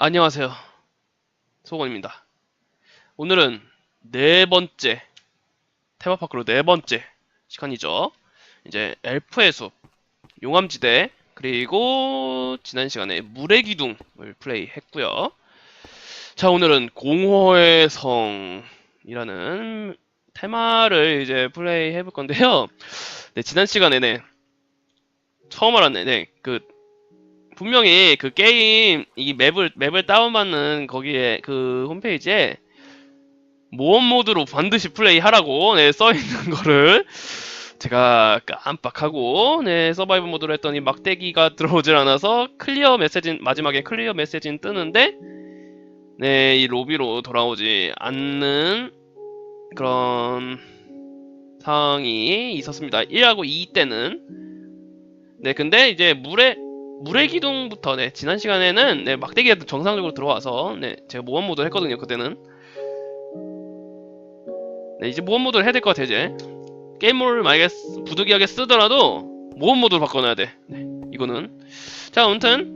안녕하세요. 소건입니다. 오늘은 네 번째, 테마파크로 네 번째 시간이죠. 이제 엘프의 숲, 용암지대, 그리고 지난 시간에 물의 기둥을 플레이했고요. 자, 오늘은 공허의 성이라는 테마를 이제 플레이 해볼 건데요. 네, 지난 시간에는 처음 알았네. 네, 그 분명히 그 게임 이 맵을 맵을 다운받는 거기에 그 홈페이지에 모험 모드로 반드시 플레이하라고 네, 써 있는 거를 제가 깜빡하고 네 서바이벌 모드로 했더니 막대기가 들어오질 않아서 클리어 메시지 마지막에 클리어 메시지는 뜨는데 네 이 로비로 돌아오지 않는 그런 상황이 있었습니다. 1하고 2 때는 네 근데 이제 물에 물의 기둥부터 네. 지난 시간에는 네 막대기가 정상적으로 들어와서 네 제가 모험 모드 했거든요 그때는. 네 이제 모험 모드를 해야 될 것 같아요 이제. 게임을 만약에 쓰- 부득이하게 쓰더라도 모험 모드로 바꿔놔야 돼. 네, 이거는. 자 아무튼.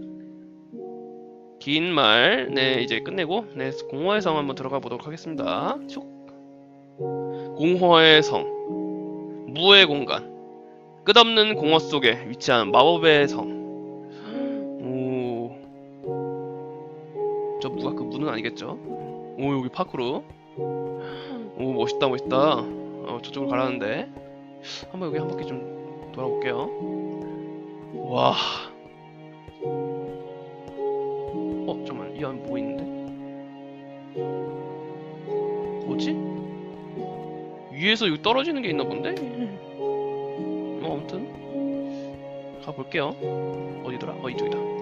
긴 말 네 이제 끝내고 네 공허의 성 한번 들어가 보도록 하겠습니다. 슉. 공허의 성. 무의 공간. 끝없는 공허 속에 위치한 마법의 성 저 무가 그 무는 아니겠죠? 오, 여기 파크로. 오, 멋있다, 멋있다. 어, 저쪽으로 가라는데. 한번 여기 한 바퀴 좀 돌아볼게요. 와. 어, 잠깐만. 이 안에 뭐 있는데? 뭐지? 위에서 여기 떨어지는 게 있나 본데? 어, 아무튼. 가볼게요. 어디더라? 어 이쪽이다.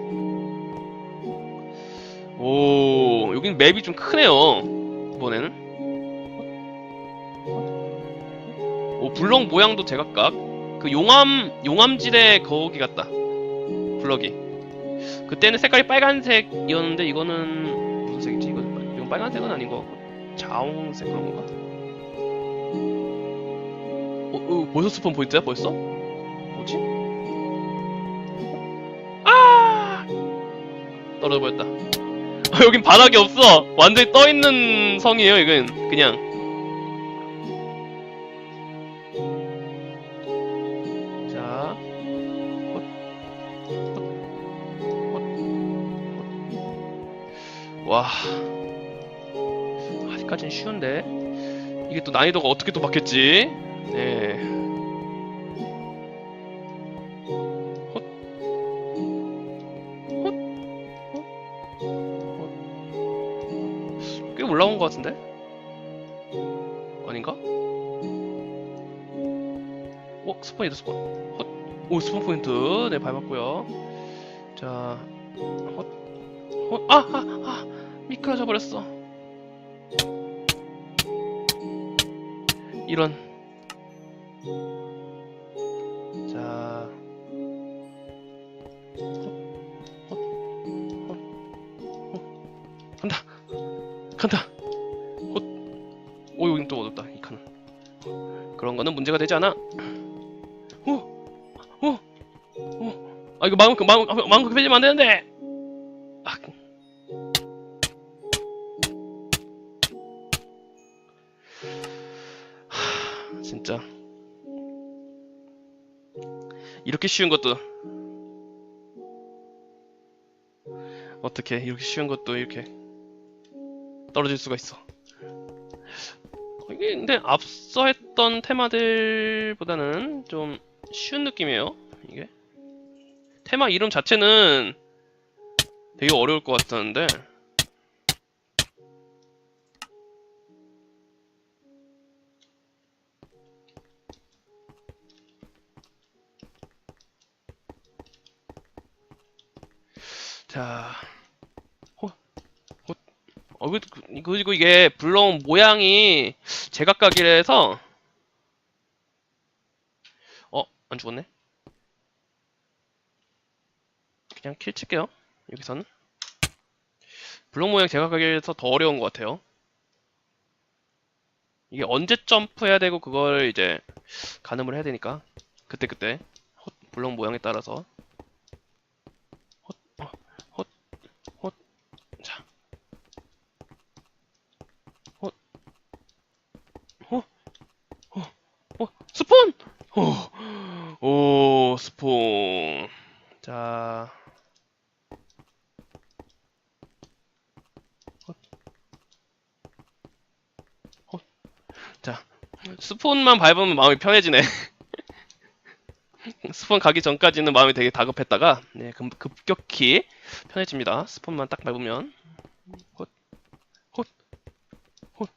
오 여긴 맵이 좀 크네요. 이번에는. 오 블럭 모양도 제각각. 그 용암 용암지대 거기 같다. 블럭이. 그때는 색깔이 빨간색이었는데 이거는 무슨 색이지? 이거 이건 빨간색은 아닌 것 같고 자홍색 그런 건가? 어, 어 벌써 스폰 포인트야 벌써? 뭐지? 아! 떨어져 버렸다. 아, 여긴 바닥이 없어. 완전히 떠 있는 성이에요. 이건 그냥. 자, 헛, 헛, 헛, 헛. 와, 아직까진 쉬운데 이게 또 난이도가 어떻게 또 바뀌었지? 네. 같은데? 아닌가? 어? 스폰이다 스폰 헛. 오 스폰 포인트 네 밟았고요 자 헛. 헛. 아! 아! 아! 미끄러져 버렸어 이런 자 헛. 헛. 헛. 헛. 간다 간다. 그런 거는 문제가 되지 않아. 오, 오, 오. 아 이거 마음 마음 마음 급해지면 안 되는데. 아. 하, 진짜 이렇게 쉬운 것도 어떻게 이렇게 쉬운 것도 이렇게 떨어질 수가 있어. 근데 앞서 했던 테마들보다는 좀 쉬운 느낌이에요. 이게 테마 이름 자체는 되게 어려울 것 같았는데 자 어, 그, 그- 그리고 이게 블럭 모양이 제각각이라서 어, 안 죽었네? 그냥 킬 칠게요. 여기서는. 블럭 모양 제각각이라서 더 어려운 것 같아요. 이게 언제 점프해야 되고 그걸 이제 가늠을 해야 되니까 그때그때 헛, 블럭 모양에 따라서 헛, 어, 헛, 헛. 자 오, 오, 스폰. 자. 스폰만 밟으면 마음이 편해지네. 스폰 가기 전까지는 마음이 되게 다급했다가, 네, 급, 급격히 편해집니다. 스폰만 딱 밟으면. 헛, 헛, 헛.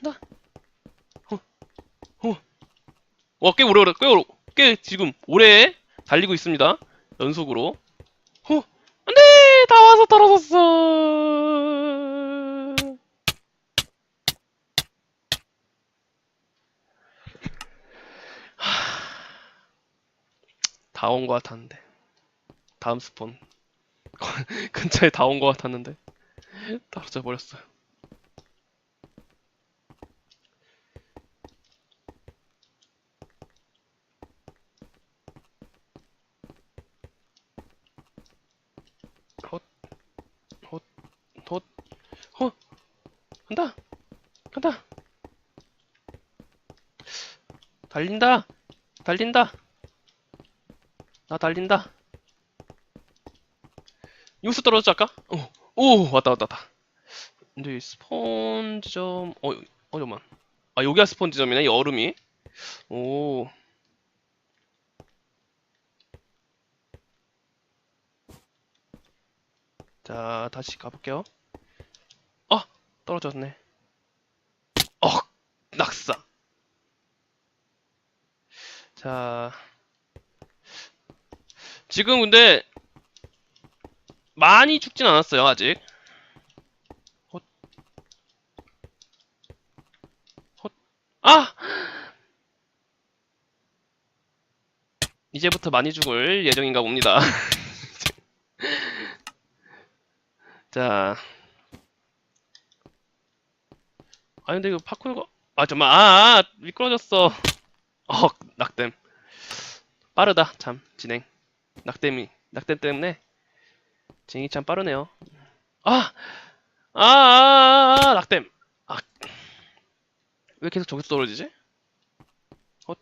나, 헛, 헛. 와, 꽤 오래, 오래, 꽤, 꽤 지금 오래 달리고 있습니다. 연속으로. 어, 안 돼! 다 와서 떨어졌어! 다온 것 같았는데. 다음 스폰. 근처에 다 온 것 같았는데. 떨어져 버렸어요. 헛, 헛, 헛, 헛, 간다, 간다, 달린다, 달린다, 나 달린다. 여기서 떨어졌지 아까? 어, 오, 왔다, 왔다, 왔다. 근데 이 스폰 지점, 어, 어, 잠깐만. 아, 여기가 스폰 지점이네, 이 얼음이. 오. 자, 다시 가볼게요. 아! 떨어졌네. 어! 낙사! 자. 지금 근데, 많이 죽진 않았어요, 아직. 헛. 헛. 아! 이제부터 많이 죽을 예정인가 봅니다. 자. 아 근데 이거 파쿠르가 아 잠만 아, 아 미끄러졌어. 어 낙댐 빠르다 참 진행 낙댐이 낙댐 때문에 진행이 참 빠르네요. 아! 아, 아, 아, 아 낙댐. 아. 왜 계속 저기서 떨어지지? 헛,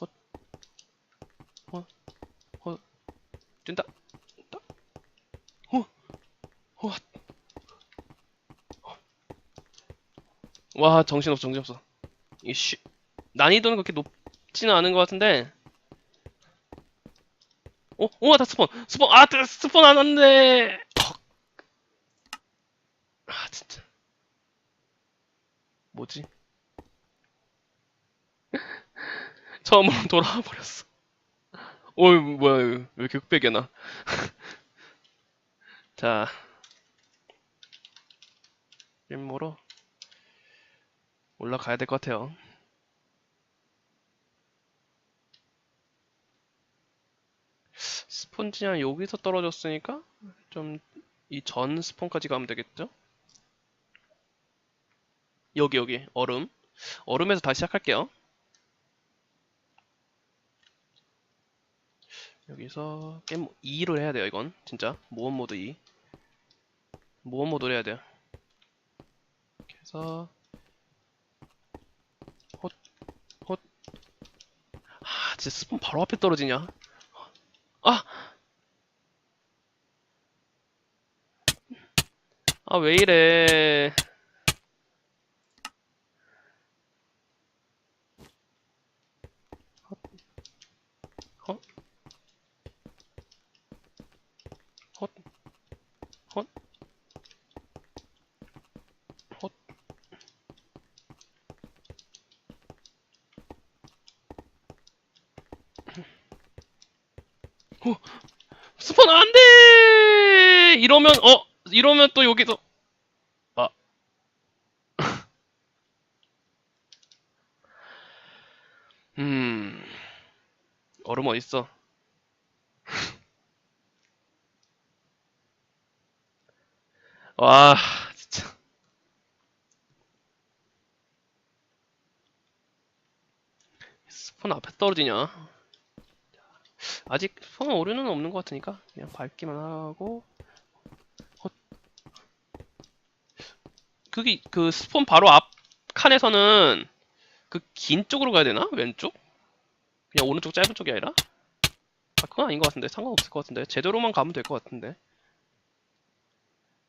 헛, 헛, 헛, 뛴다. 뛴다. 헛, 헛. 와, 정신없어, 정신없어. 이씨. 난이도는 그렇게 높 지는 않은 것 같은데. 어, 오, 다 스폰. 스폰, 아, 뜨- 스폰 안. 헉. 아, 진짜. 뭐지? 처음으로 돌아와 버렸어. 어이, 뭐야. 왜 이렇게 흑백이야, 나. 자. 일모로 올라가야 될 것 같아요. 스폰지는 여기서 떨어졌으니까 좀 이 전 스폰까지 가면 되겠죠? 여기 여기 얼음 얼음에서 다시 시작할게요. 여기서 게임 2를 해야 돼요 이건 진짜 모험 모드 2 모험 모드를 해야 돼요. 이렇게 해서 헛, 헛. 아, 진짜 스폰 바로 앞에 떨어지냐? 아! 아, 왜 이래. 어, 스폰 안 돼! 이러면, 어, 이러면 또 여기서, 아. 음, 얼음 어딨어? 와, 진짜. 스폰 앞에 떨어지냐? 아직 스폰 오류는 없는 것 같으니까 그냥 밟기만 하고 헛. 그게 그 스폰 바로 앞 칸에서는 그 긴 쪽으로 가야 되나? 왼쪽? 그냥 오른쪽 짧은 쪽이 아니라? 아 그건 아닌 것 같은데 상관없을 것 같은데 제대로만 가면 될 것 같은데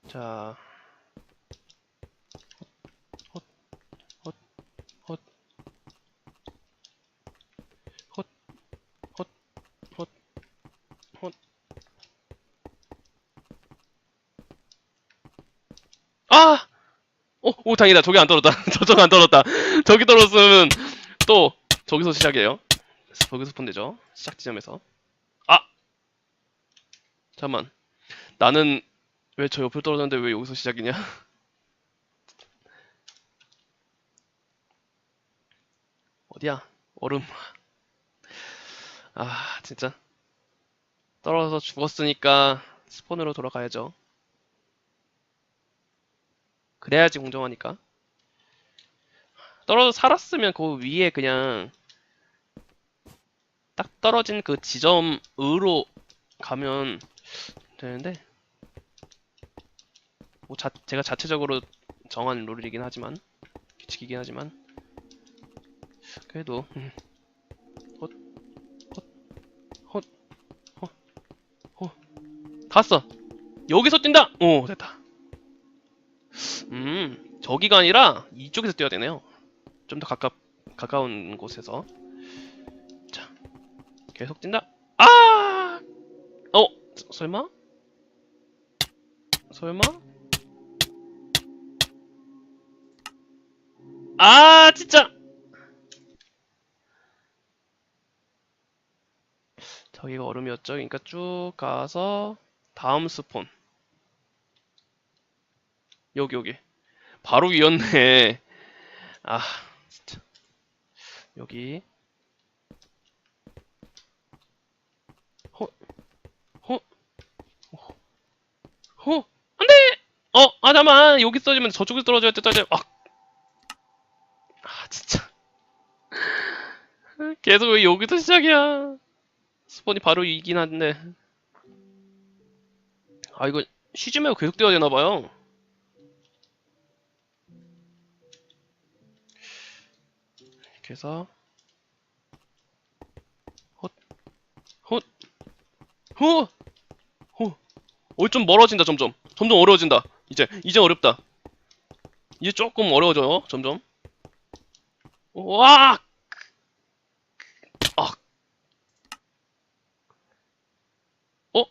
자 헛, 헛, 헛, 헛, 헛, 헛, 헛. 아! 오, 오, 다행이다. 저기 안 떨어졌다. 저쪽 안 떨어졌다. 저기 떨어졌으면 또 저기서 시작이에요. 저기서 본대죠. 시작 지점에서. 아! 잠만. 나는 왜 저 옆으로 떨어졌는데 왜 여기서 시작이냐? 어디야? 얼음. 아, 진짜. 떨어져서 죽었으니까 스폰으로 돌아가야죠. 그래야지 공정하니까. 떨어져 살았으면 그 위에 그냥 딱 떨어진 그 지점으로 가면 되는데 뭐 자, 제가 자체적으로 정한 룰이긴 하지만 규칙이긴 하지만 그래도 음. 헛, 헛, 헛, 헛, 헛. 다 왔어 여기서 뛴다 오 됐다 음 저기가 아니라 이쪽에서 뛰어야 되네요. 좀 더 가깝 가까운 곳에서. 자 계속 뛴다. 아! 어 서- 설마? 설마? 아 진짜! 저기가 얼음이었죠? 그러니까 쭉 가서 다음 스폰. 여기 여기 바로 위였네 아 진짜 여기 호, 호, 호, 안돼! 어, 아, 잠만 여기 써지면 저쪽에서 떨어져야 돼, 떨어져. 아, 아, 진짜. 계속 왜 여기서 시작이야? 스폰이 바로 이긴 한데. 아, 이거 쉬지 말고 계속 뛰어야 되나봐요. 해서 호, 호. 어, 좀 멀어진다, 점점. 점점 어려워진다. 이제, 이제 어렵다. 이제 조금 어려워져요, 점점. 와! 아. 어?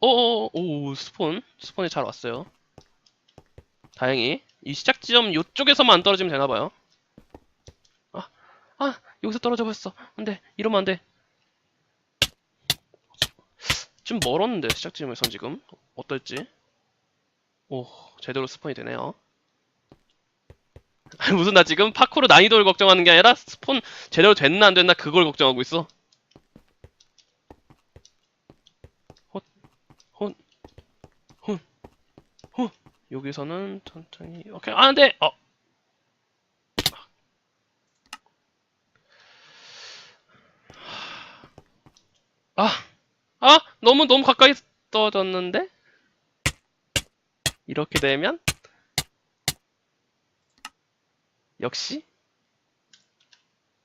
어, 오, 스폰. 스폰이 잘 왔어요. 다행히. 이 시작 지점 요쪽에서만 안 떨어지면 되나봐요. 아, 아, 여기서 떨어져 버렸어. 안 돼. 이러면 안 돼. 좀 멀었는데, 시작 지점에선 지금. 어떨지. 오, 제대로 스폰이 되네요. 아니, 무슨 나 지금 파쿠르 난이도를 걱정하는 게 아니라 스폰 제대로 됐나 안 됐나 그걸 걱정하고 있어. 헛, 헛, 헛, 헛. 여기서는 천천히. 오케이, 아, 안 돼! 어. 아, 아, 너무 너무 가까이 떨어졌는데? 이렇게 되면 역시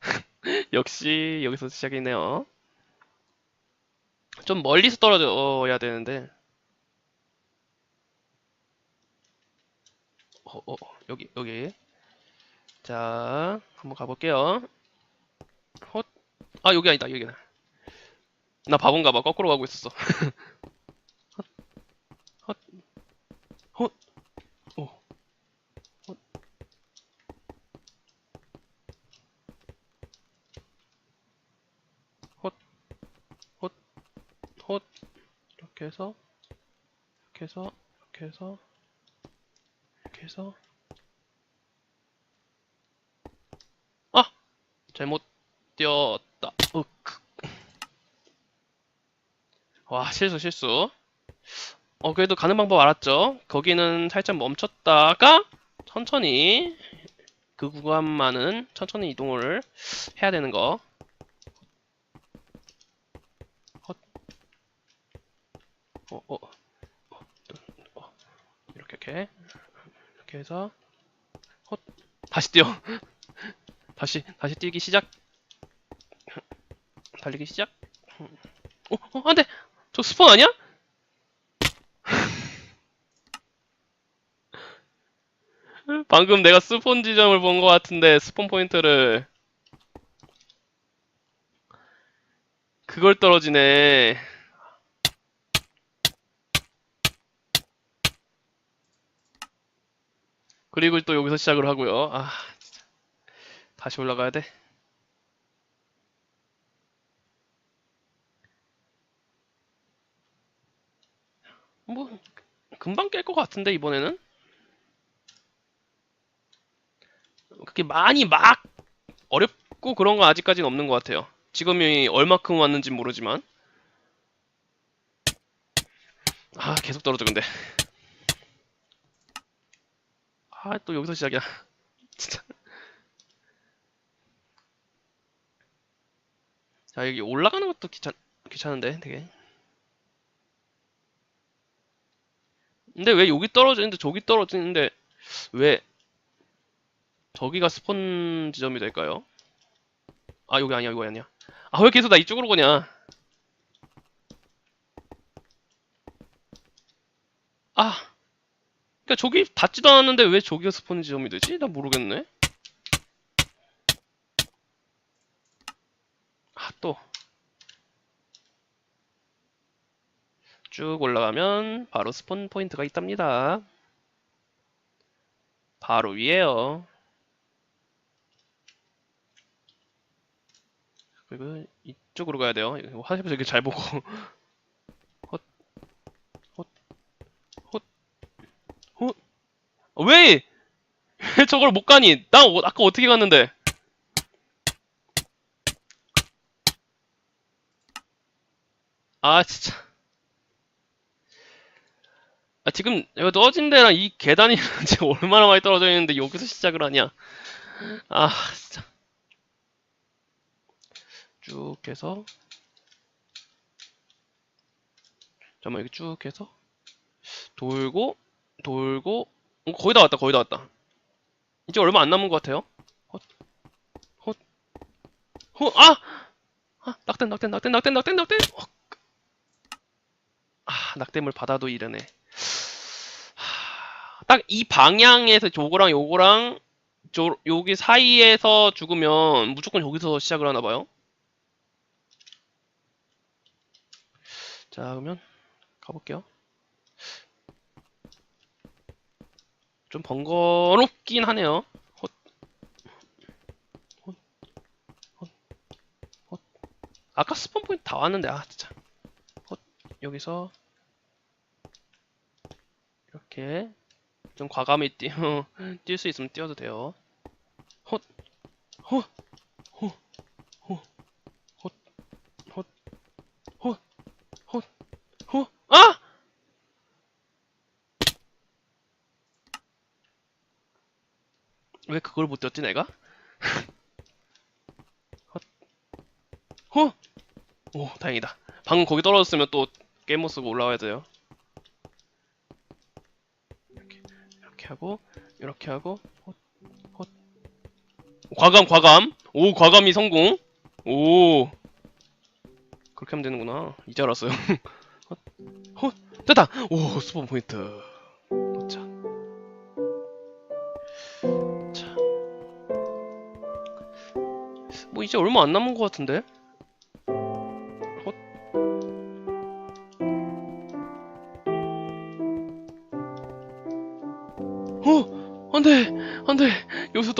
역시 여기서 시작이네요. 좀 멀리서 떨어져야 되는데 어, 어, 여기 여기 자 한번 가볼게요. 헛. 아 여기 아니다 여기나. 나 바본가 봐 거꾸로 가고 있었어. 헛. 헛. 헛. 오. 헛. 헛. 헛. 헛. 이렇게 해서 이렇게 해서 이렇게 해서 이렇게 해서 아! 잘못 뛰었다. 으크. 와, 실수, 실수. 어, 그래도 가는 방법 알았죠? 거기는 살짝 멈췄다가 천천히 그 구간만은 천천히 이동을 해야 되는 거. 헛. 어, 어, 어, 어. 이렇게, 이렇게. 이렇게 해서 헛. 다시 뛰어. 다시 다시 뛰기 시작. 달리기 시작. 어, 어, 안돼. 저 스폰 아니야? 방금 내가 스폰 지점을 본 것 같은데 스폰 포인트를 그걸 떨어지네. 그리고 또 여기서 시작을 하고요. 아, 진짜. 다시 올라가야 돼. 뭐 금방 깰 것 같은데 이번에는? 그렇게 많이 막 어렵고 그런 건 아직까지는 없는 것 같아요. 지금이 얼마큼 왔는지 모르지만. 아 계속 떨어져 근데. 아 또 여기서 시작이야. 진짜. 자 여기 올라가는 것도 귀찮 귀찮은데 되게 근데 왜 여기 떨어지는데 저기 떨어지는데 왜 저기가 스폰 지점이 될까요? 아 여기 아니야 이거 아니야 아 왜 계속 나 이쪽으로 가냐 아 그니까 저기 닿지도 않았는데 왜 저기가 스폰 지점이 되지? 나 모르겠네 아또 쭉 올라가면 바로 스폰 포인트가 있답니다. 바로 위에요. 그리고 이쪽으로 가야 돼요. 화살표 되게 잘 보고. 헛, 헛, 헛, 헛. 어, 왜? 왜 저걸 못 가니? 나 어- 아까 어떻게 갔는데? 아, 진짜. 아, 지금 이거 떨어진 데랑 이 계단이 지금 얼마나 많이 떨어져 있는데 여기서 시작을 하냐? 아, 진짜. 쭉 해서. 잠깐만 여기 쭉 해서. 돌고 돌고. 어, 거의 다 왔다 거의 다 왔다. 이제 얼마 안 남은 것 같아요. 헛 헛 헛. 아! 아 낙댐 낙댐 낙댐 낙댐 낙댐 낙댐 어. 아 낙댐을 받아도 이러네 딱 이 방향에서 요거랑 요거랑 저 여기 사이에서 죽으면 무조건 여기서 시작을 하나 봐요 자, 그러면 가볼게요. 좀 번거롭긴 하네요. 헛, 헛, 헛, 헛. 아까 스폰 포인트 다 왔는데, 아, 진짜. 헛, 여기서 이렇게 좀 과감히 뛰, 뛸 수 있으면 뛰어도 돼요. 헛, 헛, 헛, 헛, 헛, 헛, 헛, 헛, 헛, 아! 왜 그걸 못 뛰었지 내가? 헛, 헛, 오 다행이다. 방금 거기 떨어졌으면 또 게임 못 쓰고 올라와야 돼요. 이렇게 이렇게 하고 이렇게 하고 헛, 헛. 과감 과감. 오 과감이 성공. 오. 그렇게 하면 되는구나. 이제 알았어요. 헛, 헛, 됐다. 오 스폰 포인트. 자, 자. 뭐 이제 얼마 안 남은 것 같은데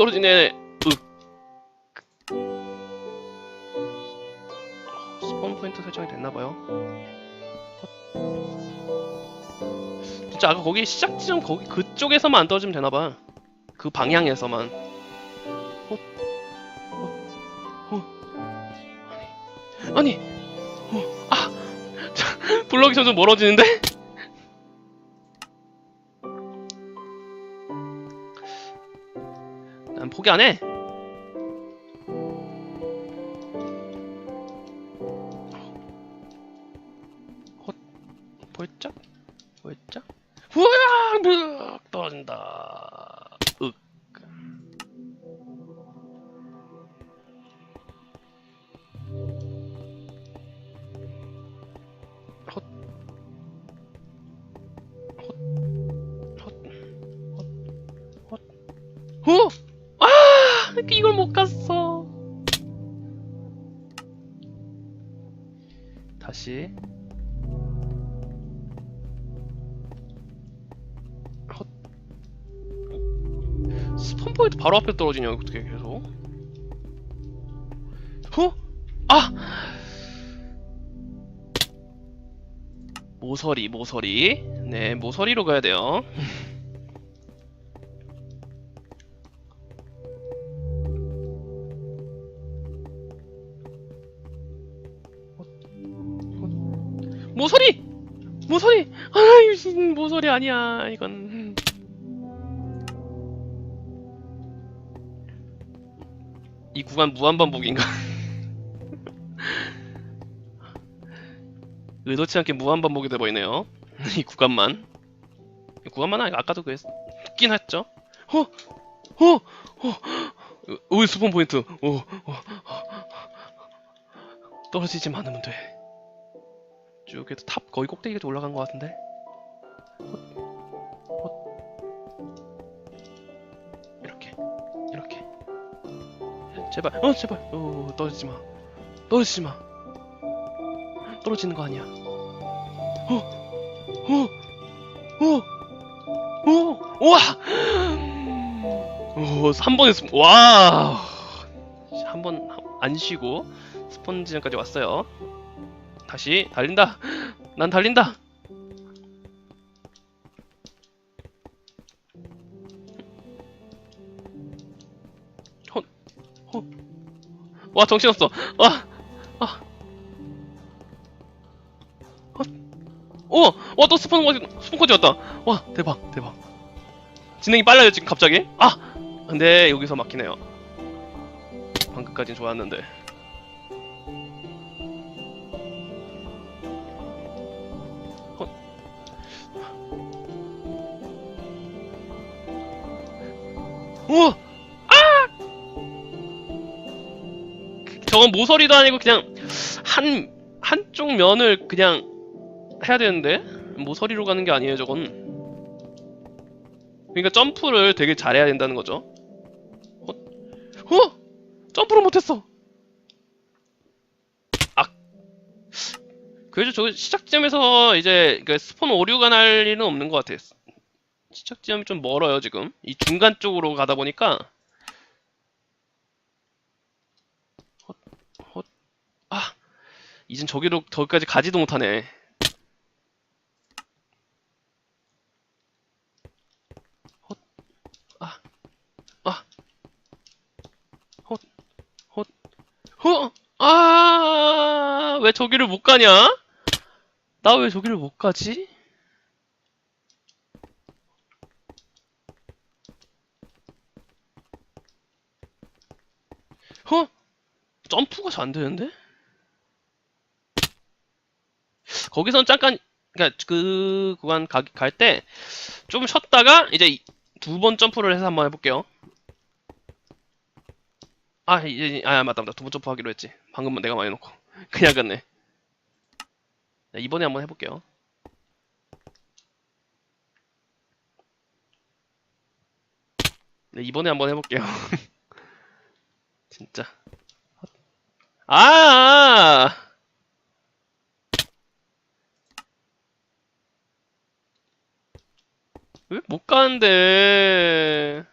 떨어지네 윽 스폰 포인트 설정이 됐나봐요. 진짜 아까 거기 시작 지점 거기 그쪽에서만 안 떨어지면 되나봐. 그 방향에서만. 어? 어? 어? 아니, 어? 아, 자, 블럭이 점점 멀어지는데? 포기 안 해. 다시 헛. 스폰 포인트 바로 앞에 떨어지냐 어떻게 계속 어? 아! 모서리 모서리 네 모서리로 가야 돼요 아니야 이건 이 구간 무한반복인가? 의도치 않게 무한반복이 돼버리네요 이 구간만 이 구간만 아니 아까도 그랬긴 했죠 어? 어? 어? 오 스폰 포인트 오, 오. 떨어지지만 않으면 돼쭉 해도 탑 거의 꼭대기까지 올라간 것 같은데. 이렇게 이렇게. 제발 어 제발. 어 떨어지지 마. 떨어지지 마. 떨어지는 거 아니야. 어어어어 우와! 오 3번에 스 와한 번 안 쉬고 스펀지전까지 왔어요. 다시 달린다. 난 달린다. 헛. 와 정신없어. 와, 아, 헛. 오, 와 또 스폰 코드 스폰 코드 왔다. 와 대박 대박. 진행이 빨라요 지금 갑자기. 아, 근데 여기서 막히네요. 방금까진 좋았는데. 저건 모서리도 아니고 그냥 한 한쪽 면을 그냥 해야 되는데 모서리로 가는 게 아니에요 저건. 그러니까 점프를 되게 잘해야 된다는 거죠. 어? 어? 점프를 못했어. 아. 그래도 저 시작점에서 이제 그 스폰 오류가 날 일은 없는 것 같아요. 시작 지점이 좀 멀어요 지금 이 중간 쪽으로 가다 보니까 헛, 헛, 아 이젠 저기로 저기까지 가지도 못하네 헛, 아, 아, 허, 아, 왜 저기를 못 가냐? 나 왜 저기를 못 가지? 어? 점프가 잘 안 되는데? 거기선 잠깐 그러니까 그 구간 갈 때 좀 쉬었다가 이제 두 번 점프를 해서 한번 해볼게요. 아 이제 아 맞다 맞다 두 번 점프하기로 했지. 방금은 내가 많이 놓고 그냥 갔네. 네, 이번에 한번 해볼게요. 네 이번에 한번 해볼게요. 진짜. 아! 왜 못 가는데?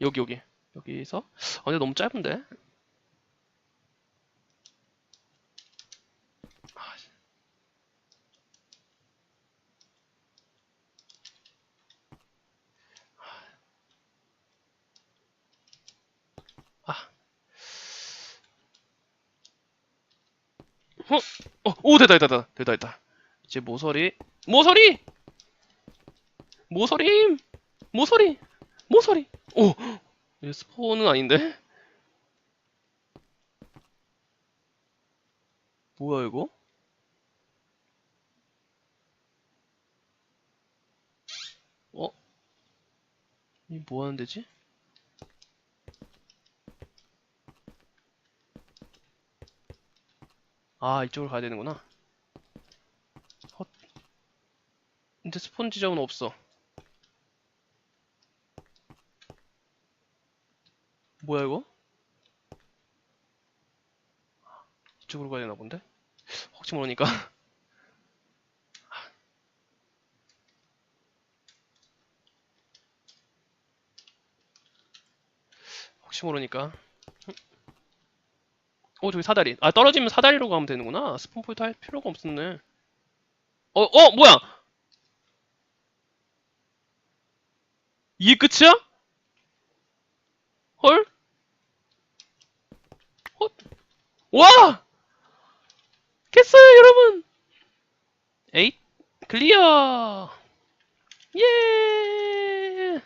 여기 여기 여기서? 아 근데 너무 짧은데? 아, 씨. 아. 어? 어, 오, 됐다, 됐다, 됐다, 됐다. 이제 모서리, 모서리! 모서리! 모서리! 모서리! 오! 이거 스포는 아닌데? 뭐야, 이거? 어? 이 뭐 하는 데지? 아, 이쪽으로 가야 되는구나. 헛. 근데 스폰 지점은 없어. 뭐야, 이거? 이쪽으로 가야 되나 본데? 혹시 모르니까. 혹시 모르니까. 어, 저기 사다리. 아, 떨어지면 사다리로 가면 되는구나. 스폰 포인트 할 필요가 없었네. 어, 어, 뭐야? 이게 끝이야? 헐? 어? 와! 깼어요, 여러분! 에잇, 클리어! 예!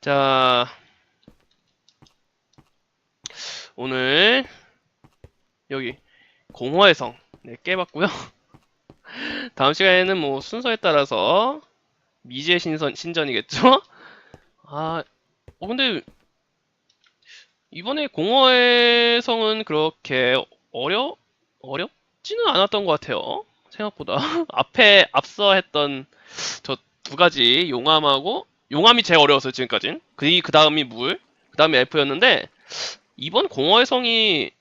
자, 오늘, 여기, 공허의 성, 네, 깨봤고요 다음 시간에는 뭐, 순서에 따라서, 미지의 신선, 신전이겠죠? 아, 어, 근데, 이번에 공허의 성은 그렇게 어려, 어렵지는 않았던 것 같아요. 생각보다. 앞에, 앞서 했던 저 두 가지, 용암하고, 용암이 제일 어려웠어요, 지금까진. 그, 그 다음이 물, 그 다음이 엘프였는데, 이번 공허의 성이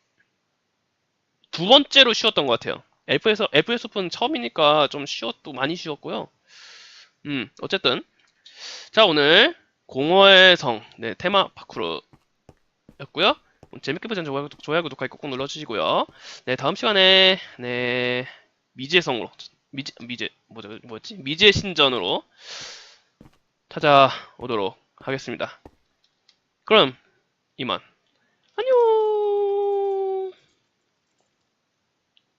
두 번째로 쉬웠던 것 같아요. 엘프에서, 엘프의 숲은 처음이니까 좀 쉬웠고, 많이 쉬웠고요. 음, 어쨌든. 자, 오늘 공허의 성, 네, 테마 파쿠르였고요. 재밌게 보신 좋아요, 좋아요, 구독하기 꾹꾹 눌러주시고요. 네, 다음 시간에, 네, 미지의 성으로, 미지, 미지, 뭐죠, 뭐였지? 미지의 신전으로 찾아오도록 하겠습니다. 그럼, 이만. 안녕!